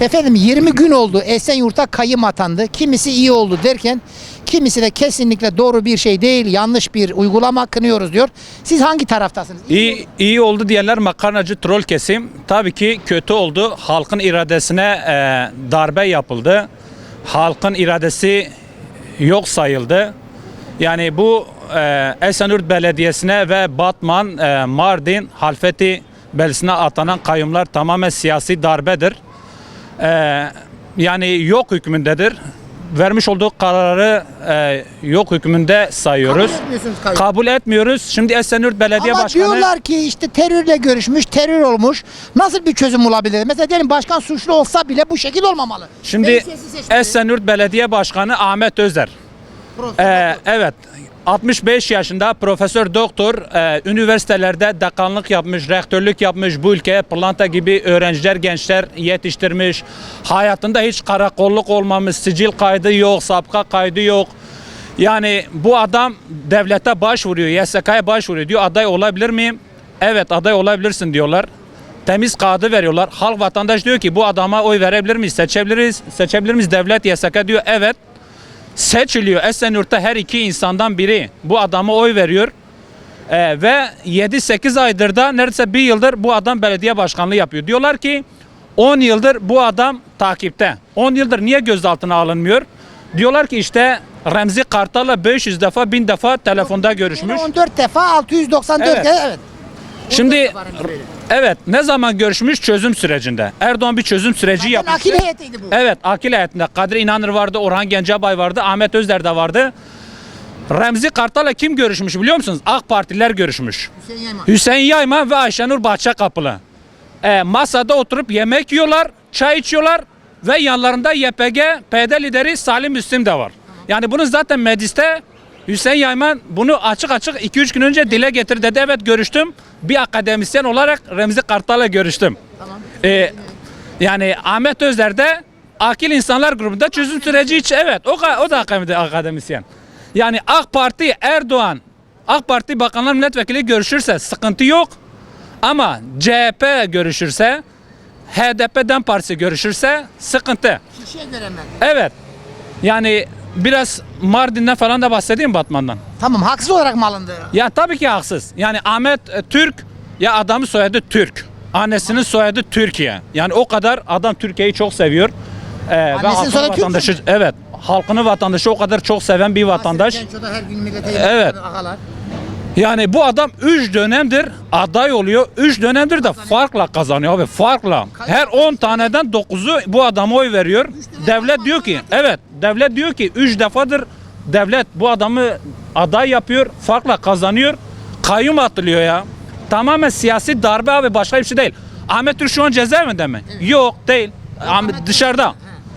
Efendim 20 gün oldu Esenyurt'a kayyım atandı. Kimisi iyi oldu derken kimisi de kesinlikle doğru bir şey değil, yanlış bir uygulama kınıyoruz diyor. Siz hangi taraftasınız? İyi, iyi oldu diyenler makarnacı troll kesim. Tabii ki kötü oldu. Halkın iradesine e, darbe yapıldı. Halkın iradesi yok sayıldı. Yani bu e, Esenyurt Belediyesi'ne ve Batman, e, Mardin, Halfeti beldesine atanan kayyumlar tamamen siyasi darbedir. E, yani yok hükmündedir. Vermiş olduğu kararı e, yok hükmünde sayıyoruz. Kabul etmiyorsunuz kayyum. Kabul etmiyoruz. Şimdi Esenyurt Belediye Ama Başkanı diyorlar ki işte terörle görüşmüş, terör olmuş. Nasıl bir çözüm olabilir? Mesela diyelim başkan suçlu olsa bile bu şekil olmamalı. Şimdi Meclisi seçmeli. Esenyurt Belediye Başkanı Ahmet Özer. Profesör Ee, evet 65 yaşında profesör doktor e, üniversitelerde dekanlık yapmış, rektörlük yapmış, bu ülkeye pırlanta gibi öğrenciler, gençler yetiştirmiş. Hayatında hiç karakolluk olmamış, sicil kaydı yok, sapka kaydı yok. Yani bu adam devlete başvuruyor, YSK'ya başvuruyor. Diyor aday olabilir miyim? Evet aday olabilirsin diyorlar. Temiz kağıdı veriyorlar. Halk vatandaş diyor ki bu adama oy verebilir miyiz? Seçebiliriz. Seçebilir miyiz? Devlet YSK diyor evet seçiliyor. Esenyurt'ta her iki insandan biri bu adama oy veriyor. Ee, ve 7-8 aydır da neredeyse bir yıldır bu adam belediye başkanlığı yapıyor. Diyorlar ki 10 yıldır bu adam takipte. 10 yıldır niye gözaltına alınmıyor? Diyorlar ki işte Remzi Kartal'la 500 defa 1000 defa telefonda görüşmüş. 14 defa 694 Evet. evet. Şimdi. Evet ne zaman görüşmüş çözüm sürecinde. Erdoğan bir çözüm süreci Zaten yapmış. akil heyetiydi bu. Evet akil heyetinde Kadir İnanır vardı, Orhan Gencebay vardı, Ahmet Özder de vardı. Remzi Kartal'la kim görüşmüş biliyor musunuz? AK Partiler görüşmüş. Hüseyin Yayman. Hüseyin Yayman ve Ayşenur Bahçekapılı. E, masada oturup yemek yiyorlar, çay içiyorlar ve yanlarında YPG PD lideri Salim Müslim de var. Yani bunu zaten mecliste Hüseyin Yayman bunu açık açık 2-3 gün önce dile getirdi dedi. Evet görüştüm. Bir akademisyen olarak Remzi Kartal'la görüştüm. Tamam. E, yani Ahmet Özder de akil insanlar grubunda çözüm süreci için evet o, o da akademi- akademisyen. Yani AK Parti Erdoğan AK Parti Bakanlar Milletvekili görüşürse sıkıntı yok. Ama CHP görüşürse HDP'den partisi görüşürse sıkıntı. Kişiye göre mi? Evet. Yani biraz Mardin'den falan da bahsedeyim Batman'dan. Tamam haksız olarak mı alındı? Ya tabii ki haksız. Yani Ahmet e, Türk ya adamın soyadı Türk. Annesinin soyadı Türkiye. Yani o kadar adam Türkiye'yi çok seviyor. Ee, ve halkını soyadı Türk mü? vatandaşı evet. Halkını vatandaşı o kadar çok seven bir vatandaş. Her gün millete Evet. Ağalar. Yani bu adam 3 dönemdir aday oluyor. 3 dönemdir de farkla kazanıyor abi farkla. Her 10 taneden 9'u bu adama oy veriyor. Devlet diyor ki evet devlet diyor ki 3 defadır devlet bu adamı aday yapıyor. Farkla kazanıyor. Kayyum atılıyor ya. Tamamen siyasi darbe abi başka bir şey değil. Ahmet Türk şu an cezaevinde mi? Yok değil. Ahmet dışarıda.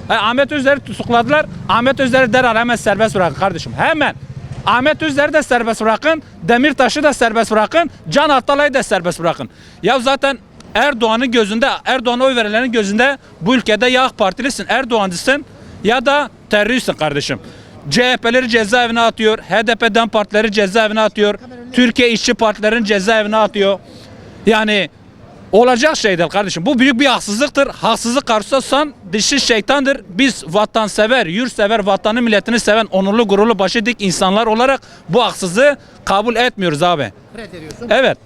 E, Ahmet Özer'i tutukladılar. Ahmet Özer'i derhal hemen serbest bırakın kardeşim. Hemen. Ahmet Özer'i de serbest bırakın. Demirtaş'ı da serbest bırakın. Can Atalay'ı da serbest bırakın. Ya zaten Erdoğan'ın gözünde, Erdoğan'a oy verenlerin gözünde bu ülkede ya AK Partilisin, Erdoğancısın ya da teröristsin kardeşim. CHP'leri cezaevine atıyor. HDP'den partileri cezaevine atıyor. Türkiye İşçi Partilerin cezaevine atıyor. Yani olacak şey değil kardeşim. Bu büyük bir haksızlıktır. Haksızlık karşısında dişi şeytandır. Biz vatansever, yurtsever, vatanı milletini seven, onurlu gururlu başı dik insanlar olarak bu haksızlığı kabul etmiyoruz abi. Evet.